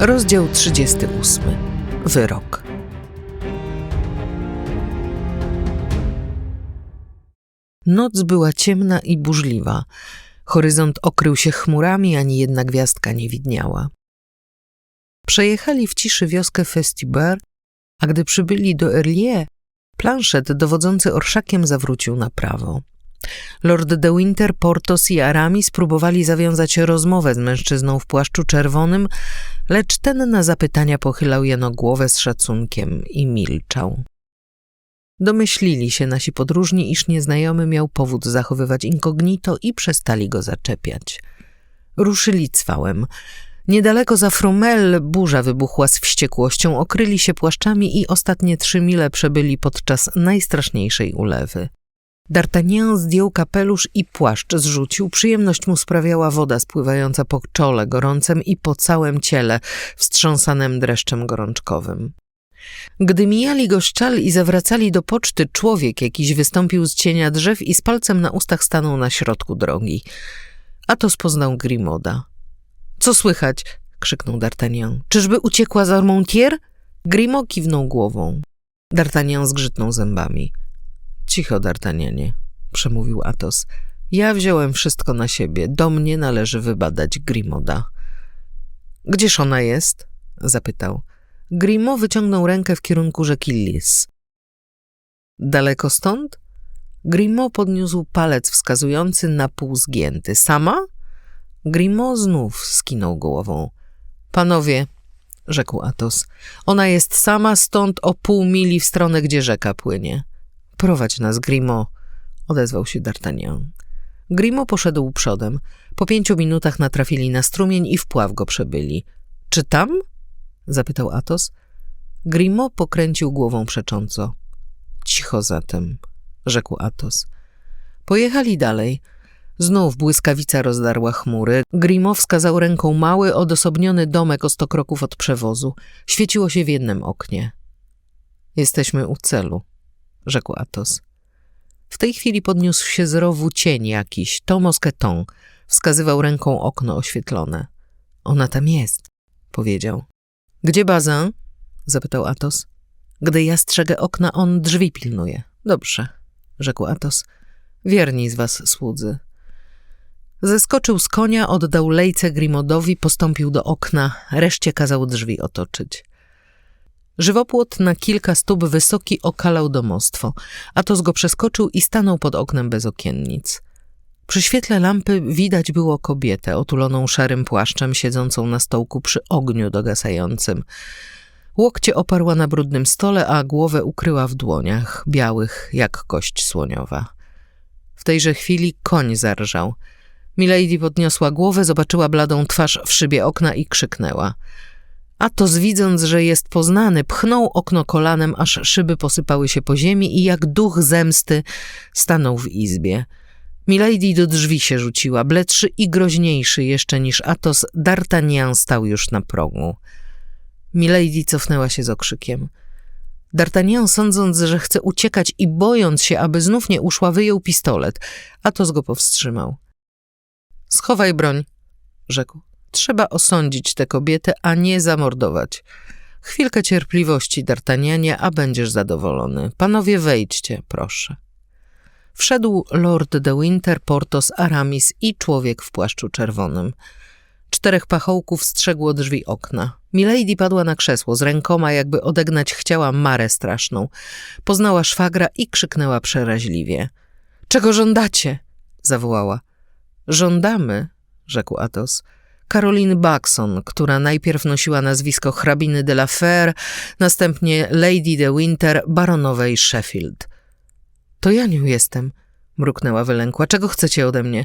Rozdział 38. Wyrok. Noc była ciemna i burzliwa. Horyzont okrył się chmurami, ani jedna gwiazdka nie widniała. Przejechali w ciszy wioskę Festiber, a gdy przybyli do Erlier, planszet dowodzący orszakiem zawrócił na prawo. Lord de Winter, Portos i Aramis próbowali zawiązać rozmowę z mężczyzną w płaszczu czerwonym, lecz ten na zapytania pochylał jeno głowę z szacunkiem i milczał. Domyślili się nasi podróżni, iż nieznajomy miał powód zachowywać incognito i przestali go zaczepiać. Ruszyli cwałem. Niedaleko za Fromel burza wybuchła z wściekłością, okryli się płaszczami i ostatnie trzy mile przebyli podczas najstraszniejszej ulewy. D'Artagnan zdjął kapelusz i płaszcz zrzucił. Przyjemność mu sprawiała woda spływająca po czole gorącem i po całym ciele wstrząsanym dreszczem gorączkowym. Gdy mijali go szczal i zawracali do poczty, człowiek jakiś wystąpił z cienia drzew i z palcem na ustach stanął na środku drogi. A to spoznał Grimoda. – Co słychać? – krzyknął D'Artagnan. – Czyżby uciekła z Armontier? Grimo kiwnął głową. D'Artagnan zgrzytnął zębami. Cicho, D'Artagnanie, przemówił Athos. Ja wziąłem wszystko na siebie. Do mnie należy wybadać Grimoda. Gdzież ona jest? zapytał. Grimo wyciągnął rękę w kierunku rzeki Lis. Daleko stąd? Grimo podniósł palec wskazujący na pół zgięty. Sama? Grimo znów skinął głową. Panowie, rzekł Athos, ona jest sama stąd o pół mili w stronę, gdzie rzeka płynie. Prowadź nas, Grimo, odezwał się D'Artagnan. Grimo poszedł przodem. Po pięciu minutach natrafili na strumień i wpław go przebyli. Czy tam? zapytał Athos. Grimo pokręcił głową przecząco. Cicho zatem, rzekł Athos. Pojechali dalej. Znów błyskawica rozdarła chmury. Grimo wskazał ręką mały, odosobniony domek o sto kroków od przewozu. Świeciło się w jednym oknie. Jesteśmy u celu, rzekł Athos. W tej chwili podniósł się z rowu cień jakiś, to mosqueton. Wskazywał ręką okno oświetlone. Ona tam jest, powiedział. Gdzie Bazin? zapytał Athos. Gdy ja strzegę okna, on drzwi pilnuje. Dobrze, rzekł Athos. Wierni z was słudzy. Zeskoczył z konia, oddał lejce Grimodowi, postąpił do okna, reszcie kazał drzwi otoczyć. Żywopłot na kilka stóp wysoki okalał domostwo. Atos go przeskoczył i stanął pod oknem bez okiennic. Przy świetle lampy widać było kobietę otuloną szarym płaszczem, siedzącą na stołku przy ogniu dogasającym. Łokcie oparła na brudnym stole, a głowę ukryła w dłoniach, białych jak kość słoniowa. W tejże chwili koń zarżał. Milady podniosła głowę, zobaczyła bladą twarz w szybie okna i krzyknęła – Atos, widząc, że jest poznany, pchnął okno kolanem, aż szyby posypały się po ziemi i jak duch zemsty stanął w izbie. Milady do drzwi się rzuciła, bledszy i groźniejszy jeszcze niż Atos, D'Artagnan stał już na progu. Milady cofnęła się z okrzykiem. D'Artagnan, sądząc, że chce uciekać i bojąc się, aby znów nie uszła, wyjął pistolet. Atos go powstrzymał. Schowaj broń, rzekł. Trzeba osądzić tę kobietę, a nie zamordować. Chwilkę cierpliwości, D'Artagnanie, a będziesz zadowolony. Panowie, wejdźcie, proszę. Wszedł Lord de Winter, Portos, Aramis i człowiek w płaszczu czerwonym. Czterech pachołków strzegło drzwi okna. Milady padła na krzesło, z rękoma jakby odegnać chciała marę straszną. Poznała szwagra i krzyknęła przeraźliwie. – Czego żądacie? – zawołała. – Żądamy – rzekł Athos – Caroline Baxon, która najpierw nosiła nazwisko hrabiny de la Fère, następnie Lady de Winter, baronowej Sheffield. To ja nią jestem, mruknęła wylękła. Czego chcecie ode mnie?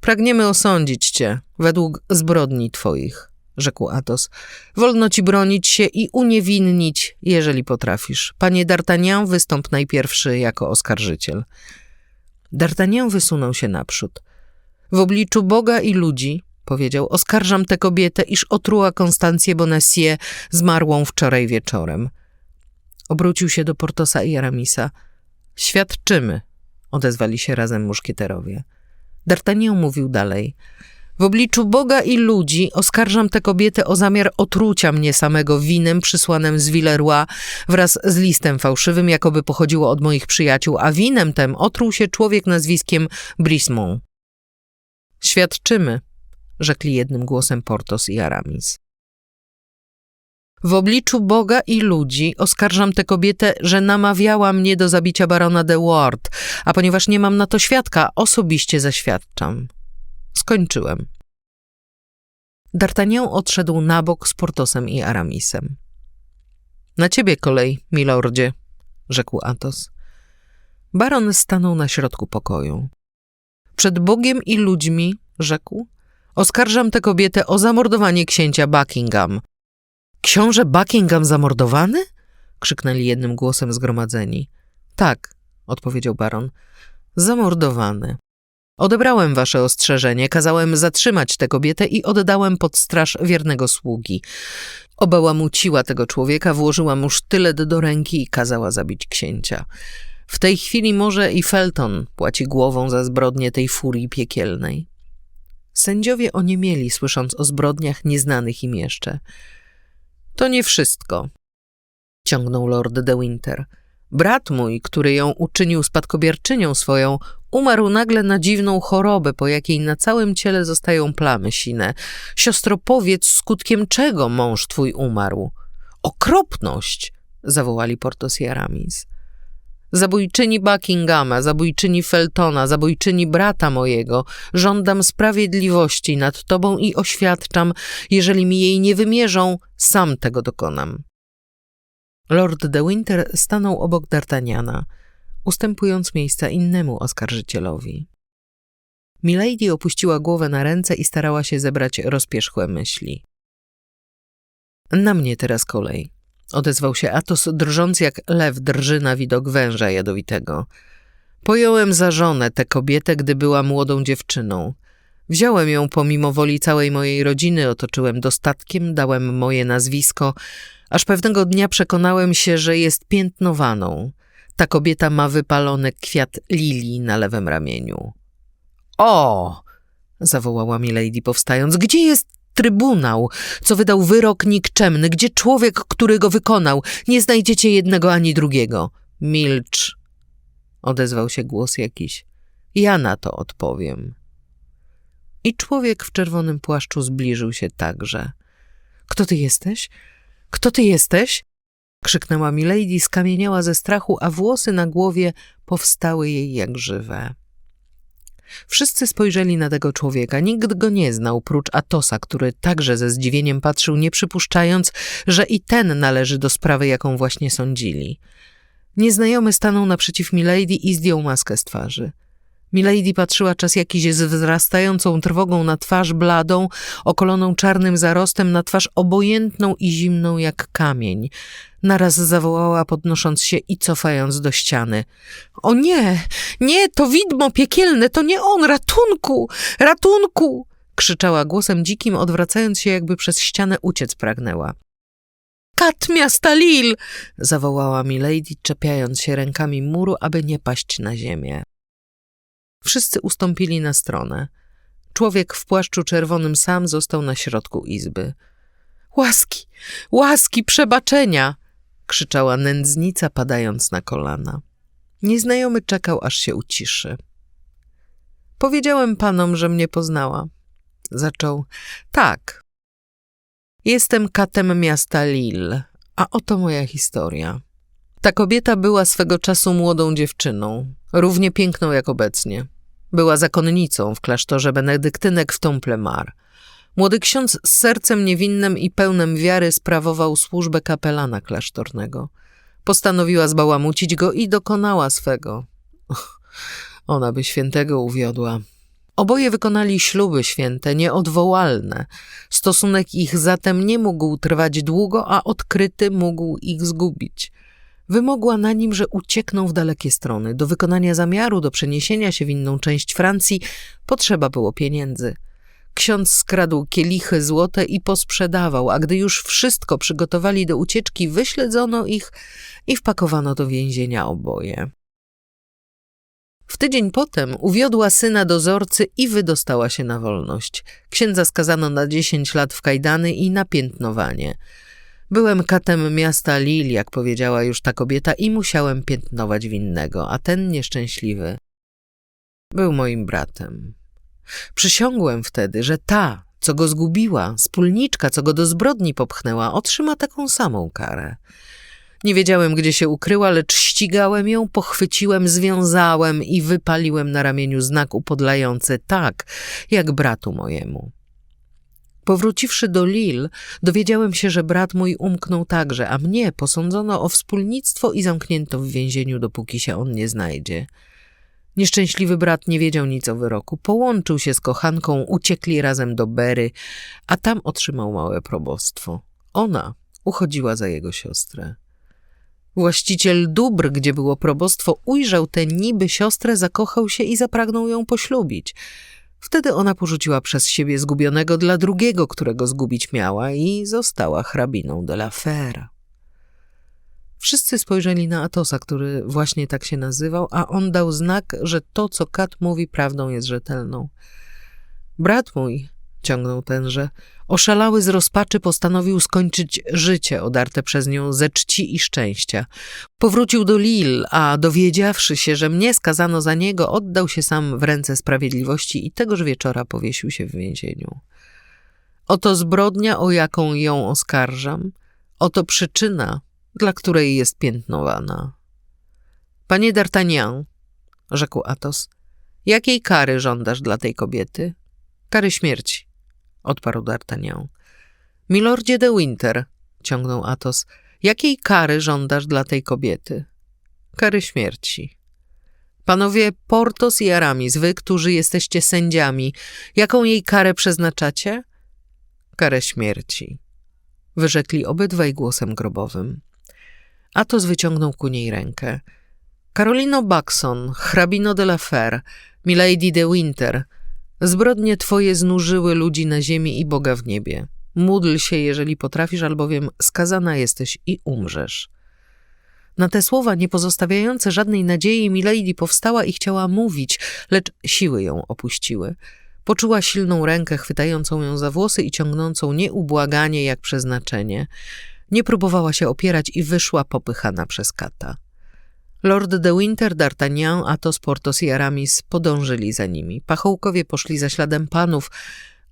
Pragniemy osądzić cię według zbrodni twoich, rzekł Athos. Wolno ci bronić się i uniewinnić, jeżeli potrafisz. Panie D'Artagnan, wystąp najpierwszy jako oskarżyciel. D'Artagnan wysunął się naprzód. W obliczu Boga i ludzi powiedział. Oskarżam tę kobietę, iż otruła Konstancję Bonacieux zmarłą wczoraj wieczorem. Obrócił się do Portosa i Aramisa. Świadczymy, odezwali się razem muszkieterowie. D'Artagnan mówił dalej. W obliczu Boga i ludzi oskarżam tę kobietę o zamiar otrucia mnie samego winem przysłanym z Villeroy wraz z listem fałszywym, jakoby pochodziło od moich przyjaciół, a winem tem otruł się człowiek nazwiskiem Brismont. Świadczymy, rzekli jednym głosem Portos i Aramis. W obliczu Boga i ludzi oskarżam tę kobietę, że namawiała mnie do zabicia barona de Ward, a ponieważ nie mam na to świadka, osobiście zaświadczam. Skończyłem. D'Artagnan odszedł na bok z Portosem i Aramisem. Na ciebie kolej, milordzie, rzekł Athos. Baron stanął na środku pokoju. Przed Bogiem i ludźmi, rzekł, oskarżam tę kobietę o zamordowanie księcia Buckingham. Książę Buckingham zamordowany? krzyknęli jednym głosem zgromadzeni. Tak, odpowiedział baron. Zamordowany. Odebrałem wasze ostrzeżenie, kazałem zatrzymać tę kobietę i oddałem pod straż wiernego sługi. Obałamuciła tego człowieka, włożyła mu sztylet do ręki i kazała zabić księcia. W tej chwili może i Felton płaci głową za zbrodnie tej furii piekielnej. Sędziowie oniemieli, słysząc o zbrodniach nieznanych im jeszcze. To nie wszystko, ciągnął lord de Winter. Brat mój, który ją uczynił spadkobierczynią swoją, umarł nagle na dziwną chorobę, po jakiej na całym ciele zostają plamy sine. Siostro, powiedz, skutkiem czego mąż twój umarł? Okropność! zawołali Portos i Aramis. Zabójczyni Buckinghama, zabójczyni Feltona, zabójczyni brata mojego, żądam sprawiedliwości nad tobą i oświadczam, jeżeli mi jej nie wymierzą, sam tego dokonam. Lord de Winter stanął obok D'Artagnana, ustępując miejsca innemu oskarżycielowi. Milady opuściła głowę na ręce i starała się zebrać rozpierzchłe myśli. Na mnie teraz kolej, odezwał się Atos, drżąc jak lew drży na widok węża jadowitego. Pojąłem za żonę tę kobietę, gdy była młodą dziewczyną. Wziąłem ją pomimo woli całej mojej rodziny, otoczyłem dostatkiem, dałem moje nazwisko, aż pewnego dnia przekonałem się, że jest piętnowaną. Ta kobieta ma wypalony kwiat lilii na lewym ramieniu. O! zawołała mi Lady powstając. Gdzie jest trybunał, co wydał wyrok nikczemny? Gdzie człowiek, który go wykonał? Nie znajdziecie jednego ani drugiego. Milcz, odezwał się głos jakiś. Ja na to odpowiem. I człowiek w czerwonym płaszczu zbliżył się także. Kto ty jesteś? Kto ty jesteś? Krzyknęła Milady, skamieniała ze strachu, a włosy na głowie powstały jej jak żywe. Wszyscy spojrzeli na tego człowieka. Nikt go nie znał, prócz Atosa, który także ze zdziwieniem patrzył, nie przypuszczając, że i ten należy do sprawy, jaką właśnie sądzili. Nieznajomy stanął naprzeciw Milady i zdjął maskę z twarzy. Milady patrzyła czas jakiś z wzrastającą trwogą na twarz bladą, okoloną czarnym zarostem, na twarz obojętną i zimną jak kamień. Naraz zawołała, podnosząc się i cofając do ściany. O nie, nie, to widmo piekielne, to nie on, ratunku, ratunku! krzyczała głosem dzikim, odwracając się, jakby przez ścianę uciec pragnęła. Kat miasta Lil! zawołała Milady, czepiając się rękami muru, aby nie paść na ziemię. Wszyscy ustąpili na stronę. Człowiek w płaszczu czerwonym sam został na środku izby. Łaski, łaski, przebaczenia! Krzyczała nędznica, padając na kolana. Nieznajomy czekał, aż się uciszy. Powiedziałem panom, że mnie poznała. Zaczął. Tak. Jestem katem miasta Lille, a oto moja historia. Ta kobieta była swego czasu młodą dziewczyną, równie piękną jak obecnie. Była zakonnicą w klasztorze benedyktynek w Templemar. Młody ksiądz z sercem niewinnym i pełnym wiary sprawował służbę kapelana klasztornego. Postanowiła zbałamucić go i dokonała swego. Ona by świętego uwiodła. Oboje wykonali śluby święte, nieodwołalne. Stosunek ich zatem nie mógł trwać długo, a odkryty mógł ich zgubić. Wymogła na nim, że uciekną w dalekie strony. Do wykonania zamiaru, do przeniesienia się w inną część Francji potrzeba było pieniędzy. Ksiądz skradł kielichy złote i posprzedawał, a gdy już wszystko przygotowali do ucieczki, wyśledzono ich i wpakowano do więzienia oboje. W tydzień potem uwiodła syna dozorcy i wydostała się na wolność. Księdza skazano na 10 lat w kajdany i na piętnowanie. Byłem katem miasta Lille, jak powiedziała już ta kobieta, i musiałem piętnować winnego, a ten nieszczęśliwy był moim bratem. Przysiągłem wtedy, że ta, co go zgubiła, wspólniczka, co go do zbrodni popchnęła, otrzyma taką samą karę. Nie wiedziałem, gdzie się ukryła, lecz ścigałem ją, pochwyciłem, związałem i wypaliłem na ramieniu znak upodlający, tak jak bratu mojemu. Powróciwszy do Lille, dowiedziałem się, że brat mój umknął także, a mnie posądzono o wspólnictwo i zamknięto w więzieniu, dopóki się on nie znajdzie. Nieszczęśliwy brat nie wiedział nic o wyroku. Połączył się z kochanką, uciekli razem do Bery, a tam otrzymał małe probostwo. Ona uchodziła za jego siostrę. Właściciel dóbr, gdzie było probostwo, ujrzał tę niby siostrę, zakochał się i zapragnął ją poślubić. Wtedy ona porzuciła przez siebie zgubionego dla drugiego, którego zgubić miała i została hrabiną de la Fera. Wszyscy spojrzeli na Atosa, który właśnie tak się nazywał, a on dał znak, że to, co Kat mówi, prawdą jest rzetelną. Brat mój, ciągnął tenże, oszalały z rozpaczy postanowił skończyć życie odarte przez nią ze czci i szczęścia. Powrócił do Lille, a dowiedziawszy się, że mnie skazano za niego, oddał się sam w ręce sprawiedliwości i tegoż wieczora powiesił się w więzieniu. Oto zbrodnia, o jaką ją oskarżam, oto przyczyna, dla której jest piętnowana. Panie D'Artagnan, rzekł Athos, jakiej kary żądasz dla tej kobiety? Kary śmierci, odparł D'Artagnan. Milordzie de Winter, ciągnął Athos, jakiej kary żądasz dla tej kobiety? Kary śmierci. Panowie Portos i Aramis, wy, którzy jesteście sędziami, jaką jej karę przeznaczacie? Karę śmierci. Wyrzekli obydwaj głosem grobowym. Athos wyciągnął ku niej rękę. Karolino Baxon, hrabino de la Fer, milady de Winter, zbrodnie twoje znużyły ludzi na ziemi i Boga w niebie. Módl się, jeżeli potrafisz, albowiem skazana jesteś i umrzesz. Na te słowa, nie pozostawiające żadnej nadziei, Milady powstała i chciała mówić, lecz siły ją opuściły. Poczuła silną rękę chwytającą ją za włosy i ciągnącą nieubłaganie jak przeznaczenie. Nie próbowała się opierać i wyszła popychana przez kata. Lord de Winter, D'Artagnan, Athos, Portos i Aramis podążyli za nimi. Pachołkowie poszli za śladem panów,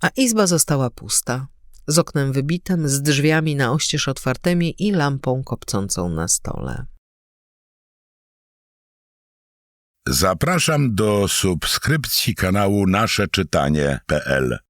a izba została pusta. Z oknem wybitem, z drzwiami na oścież otwartymi i lampą kopcącą na stole. Zapraszam do subskrypcji kanału Nasze Czytanie.pl